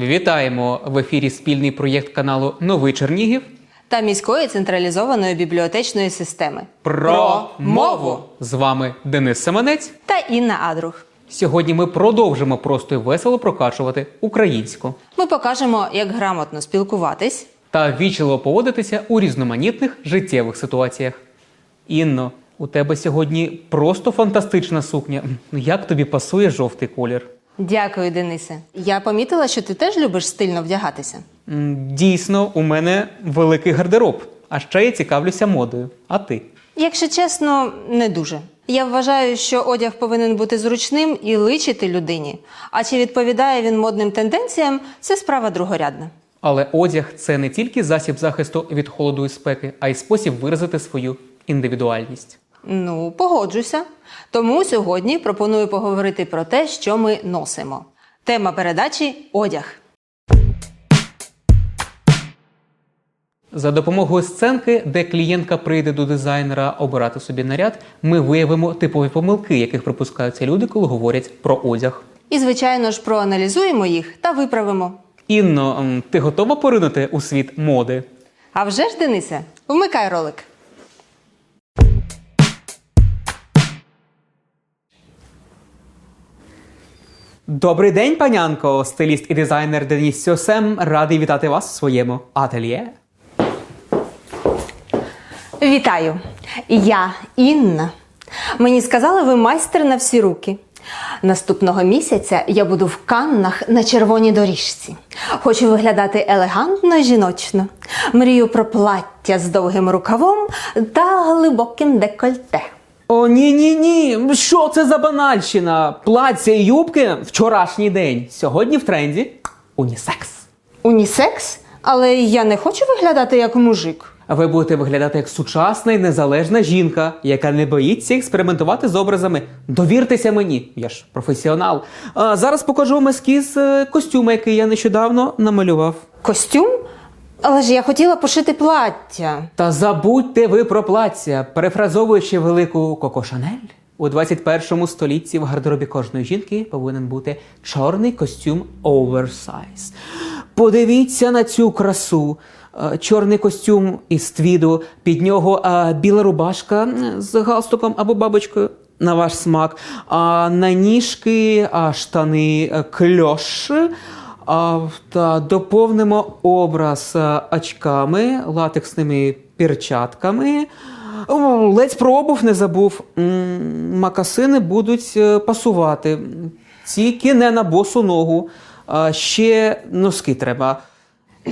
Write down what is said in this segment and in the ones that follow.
Вітаємо в ефірі спільний проєкт каналу Новий Чернігів та міської централізованої бібліотечної системи Про мову! з вами Денис Семенець. та Інна Адрух. Сьогодні ми продовжимо просто і весело прокачувати українську Ми покажемо, як грамотно спілкуватись. та вічливо поводитися у різноманітних життєвих ситуаціях. Інно, у тебе сьогодні просто фантастична сукня. Як тобі пасує жовтий колір? Дякую, Денисе. Я помітила, що ти теж любиш стильно вдягатися. Дійсно, у мене великий гардероб, а ще я цікавлюся модою. А ти? Якщо чесно, не дуже. Я вважаю, що одяг повинен бути зручним і личити людині. А чи відповідає він модним тенденціям, це справа другорядна. Але одяг це не тільки засіб захисту від холоду і спеки, а й спосіб виразити свою індивідуальність. Ну, погоджуся. Тому сьогодні пропоную поговорити про те, що ми носимо. Тема передачі одяг. За допомогою сценки, де клієнтка прийде до дизайнера обирати собі наряд, ми виявимо типові помилки, яких припускаються люди, коли говорять про одяг. І, звичайно ж, проаналізуємо їх та виправимо. Інно, ти готова поринути у світ моди? А вже ж, Денисе, вмикай ролик. Добрий день, панянко! Стиліст і дизайнер Деніс Сьосем радий вітати вас у своєму ательє. Вітаю! Я Інна. Мені сказали, ви майстер на всі руки. Наступного місяця я буду в Каннах на червоній доріжці. Хочу виглядати елегантно і жіночно. Мрію про плаття з довгим рукавом та глибоким декольте. О, ні, ні, ні. Що це за банальщина? Плаття і юбки вчорашній день. Сьогодні в тренді унісекс. Унісекс? Але я не хочу виглядати як мужик. Ви будете виглядати як сучасна і незалежна жінка, яка не боїться експериментувати з образами. Довіртеся мені, я ж професіонал. А зараз покажу вам ескіз е, костюма, який я нещодавно намалював. Костюм? Але ж я хотіла пошити плаття. Та забудьте ви про плаття, перефразовуючи велику Коко Шанель. У 21 столітті в гардеробі кожної жінки повинен бути чорний костюм оверсайз. Подивіться на цю красу. Е, Чорний костюм із твіду, під нього е, біла рубашка з галстуком або бабочкою на ваш смак. А на ніжки а, штани е, кльош. Та доповнимо образ е, очками, латексними перчатками. Ледь про обув не забув. Макасини будуть е, пасувати. Тільки не на босу ногу. А ще носки треба.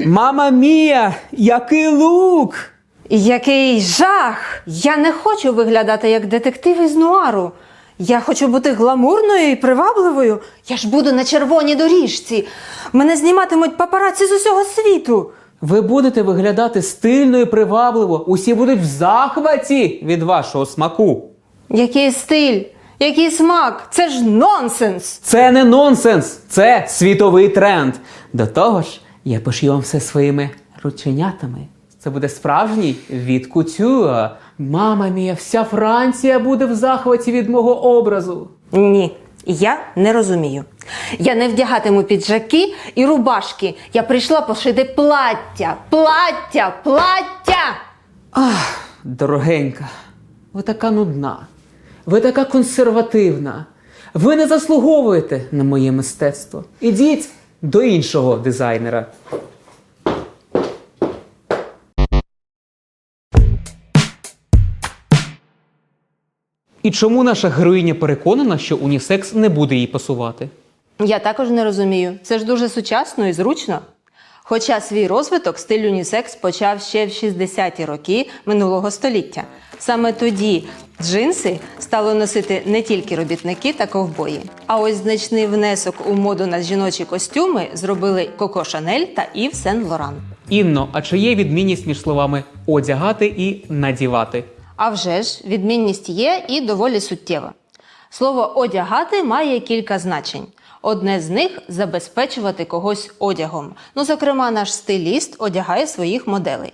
Мама мія, який лук! Який жах! Я не хочу виглядати як детектив із нуару. Я хочу бути гламурною і привабливою. Я ж буду на червоній доріжці. Мене зніматимуть папараці з усього світу. Ви будете виглядати стильно і привабливо. Усі будуть в захваті від вашого смаку. Який стиль, який смак! Це ж нонсенс! Це не нонсенс, це світовий тренд. До того ж, я пошью вам все своїми рученятами. Це буде справжній від кутюа. Мама мія, вся Франція буде в захваті від мого образу. Ні, я не розумію. Я не вдягатиму піджаки і рубашки. Я прийшла пошити плаття, плаття, плаття. Ах, дорогенька, ви така нудна, ви така консервативна. Ви не заслуговуєте на моє мистецтво. Ідіть до іншого дизайнера. І чому наша героїня переконана, що унісекс не буде їй пасувати? Я також не розумію. Це ж дуже сучасно і зручно. Хоча свій розвиток стиль унісекс почав ще в 60-ті роки минулого століття. Саме тоді джинси стали носити не тільки робітники та ковбої. А ось значний внесок у моду на жіночі костюми зробили Коко Шанель та Ів Сен Лоран. Інно, а чи є відмінність між словами одягати і надівати? А вже ж відмінність є і доволі суттєва. Слово одягати має кілька значень. Одне з них забезпечувати когось одягом. Ну, зокрема, наш стиліст одягає своїх моделей.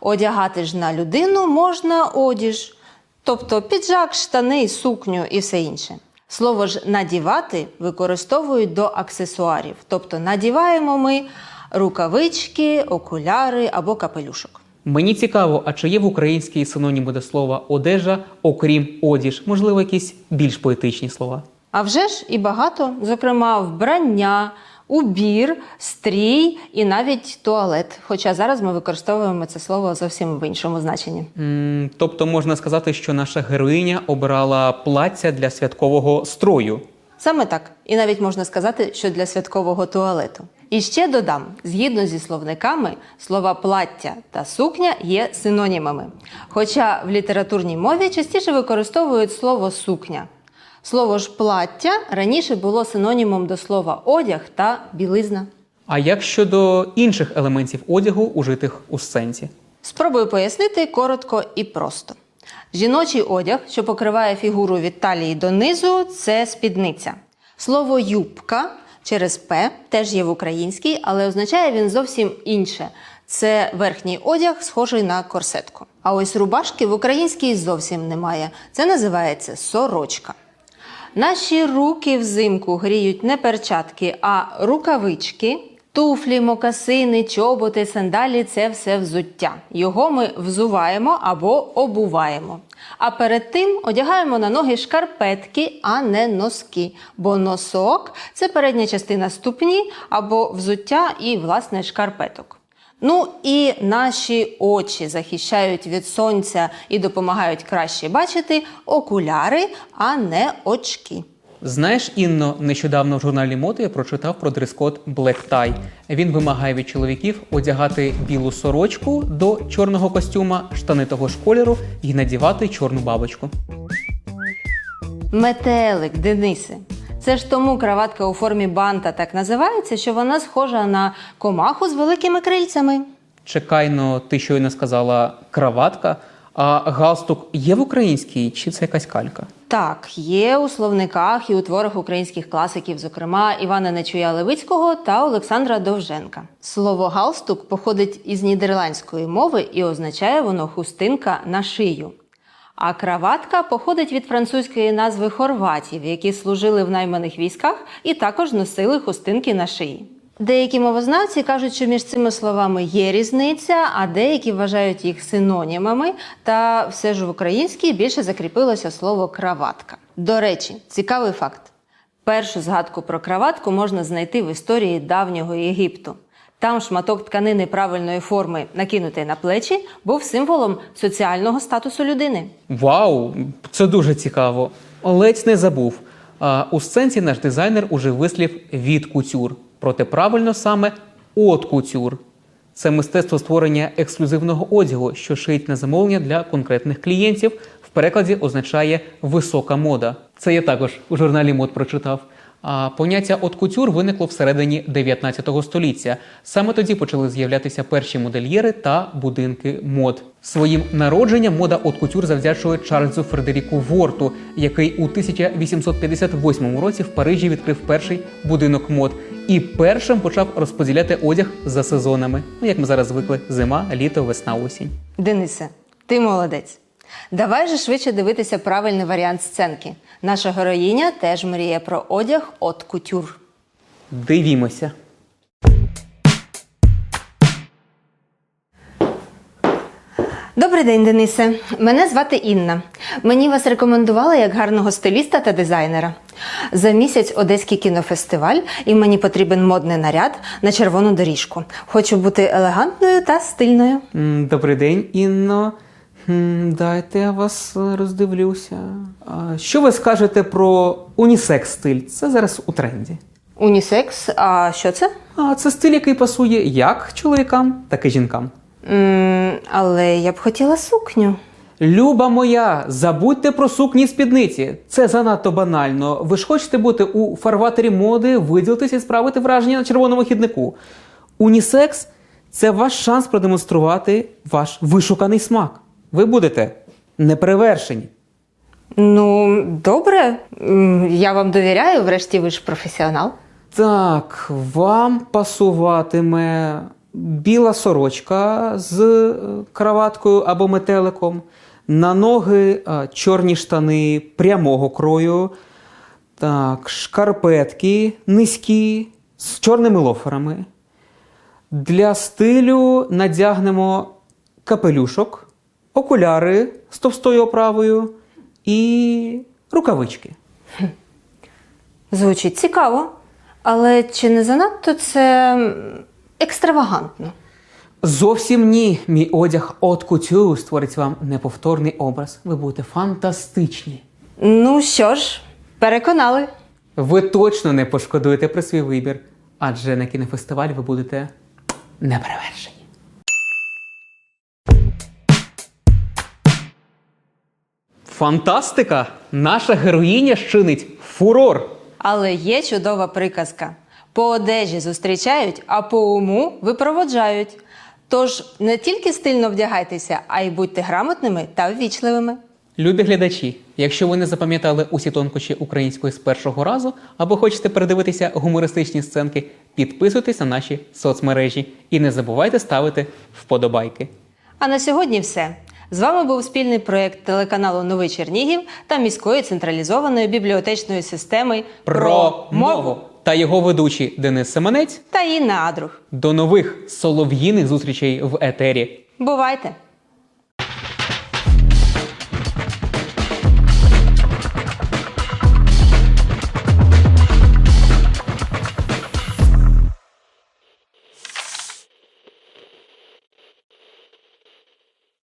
Одягати ж на людину можна одіж, тобто піджак, штани, сукню і все інше. Слово ж надівати використовують до аксесуарів, тобто надіваємо ми рукавички, окуляри або капелюшок. Мені цікаво, а чи є в українській синоніми до слова одежа, окрім одіж, можливо, якісь більш поетичні слова? А вже ж і багато, зокрема, вбрання, убір, стрій і навіть туалет. Хоча зараз ми використовуємо це слово зовсім в іншому значенні. М, Тобто можна сказати, що наша героїня обирала плаття для святкового строю. Саме так, і навіть можна сказати, що для святкового туалету. І ще додам: згідно зі словниками, слова плаття та сукня є синонімами. Хоча в літературній мові частіше використовують слово сукня. Слово ж плаття раніше було синонімом до слова одяг та білизна. А як щодо інших елементів одягу, ужитих у сценці? Спробую пояснити коротко і просто. Жіночий одяг, що покриває фігуру від талії до низу, це спідниця. Слово юбка через П теж є в українській, але означає він зовсім інше. Це верхній одяг, схожий на корсетку. А ось рубашки в українській зовсім немає. Це називається сорочка. Наші руки взимку гріють не перчатки, а рукавички. Туфлі, мокасини, чоботи, сандалі це все взуття. Його ми взуваємо або обуваємо. А перед тим одягаємо на ноги шкарпетки, а не носки. Бо носок це передня частина ступні або взуття і власне шкарпеток. Ну і наші очі захищають від сонця і допомагають краще бачити окуляри, а не очки. Знаєш, Інно, нещодавно в журналі моди я прочитав про дрес-код Black Tie. Він вимагає від чоловіків одягати білу сорочку до чорного костюма, штани того ж кольору і надівати чорну бабочку. Метелик, Денисе. Це ж тому краватка у формі банта так називається, що вона схожа на комаху з великими крильцями. Чекайно, ти щойно сказала краватка, а галстук є в українській чи це якась калька? Так, є у словниках і у творах українських класиків, зокрема Івана Нечуя Левицького та Олександра Довженка. Слово галстук походить із нідерландської мови і означає воно хустинка на шию. А краватка походить від французької назви хорватів, які служили в найманих військах і також носили хустинки на шиї. Деякі мовознавці кажуть, що між цими словами є різниця, а деякі вважають їх синонімами. Та все ж в українській більше закріпилося слово краватка. До речі, цікавий факт: першу згадку про краватку можна знайти в історії давнього Єгипту. Там шматок тканини правильної форми, накинутий на плечі, був символом соціального статусу людини. Вау, це дуже цікаво. Ледь не забув. А, у сценці наш дизайнер уже вислів від кутюр. Проте правильно саме от кутюр. Це мистецтво створення ексклюзивного одягу, що шиють на замовлення для конкретних клієнтів. В перекладі означає висока мода. Це я також у журналі мод прочитав. Поняття от кутюр виникло всередині 19 століття. Саме тоді почали з'являтися перші модельєри та будинки мод. Своїм народженням мода от кутюр завдячує Чарльзу Фредеріку Ворту, який у 1858 році в Парижі відкрив перший будинок мод і першим почав розподіляти одяг за сезонами. Ну як ми зараз звикли: зима, літо, весна, осінь. Денисе, ти молодець. Давай же швидше дивитися правильний варіант сценки. Наша героїня теж мріє про одяг от кутюр. Дивімося. Добрий день, Денисе. Мене звати Інна. Мені вас рекомендували як гарного стиліста та дизайнера. За місяць Одеський кінофестиваль, і мені потрібен модний наряд на червону доріжку. Хочу бути елегантною та стильною. Добрий день, Інно. Дайте я вас е, роздивлюся. Що ви скажете про унісекс стиль? Це зараз у тренді. Унісекс, а що це? А це стиль, який пасує як чоловікам, так і жінкам. м але я б хотіла сукню. Люба моя, забудьте про сукні спідниці. Це занадто банально. Ви ж хочете бути у фарватері моди, виділитися і справити враження на червоному хіднику. Унісекс це ваш шанс продемонструвати ваш вишуканий смак. Ви будете неперевершені. Ну, добре, я вам довіряю, врешті ви ж професіонал. Так, вам пасуватиме біла сорочка з е, краваткою або метеликом, на ноги е, чорні штани прямого крою, Так, шкарпетки низькі з чорними лоферами. Для стилю надягнемо капелюшок, окуляри з товстою оправою і рукавички. Звучить цікаво. Але чи не занадто це екстравагантно? Зовсім ні. Мій одяг от кутю створить вам неповторний образ. Ви будете фантастичні. Ну що ж, переконали. Ви точно не пошкодуєте про свій вибір, адже на кінофестивалі ви будете неперевершені. Фантастика! Наша героїня щинить фурор. Але є чудова приказка: по одежі зустрічають, а по уму випроводжають. Тож не тільки стильно вдягайтеся, а й будьте грамотними та ввічливими. Любі глядачі, якщо ви не запам'ятали усі тонкощі української з першого разу, або хочете передивитися гумористичні сценки, підписуйтесь на наші соцмережі і не забувайте ставити вподобайки. А на сьогодні все. З вами був спільний проєкт телеканалу Новий Чернігів та міської централізованої бібліотечної системи Про мову та його ведучі Денис Семенець. та Інна Адрух. До нових солов'їних зустрічей в етері. Бувайте!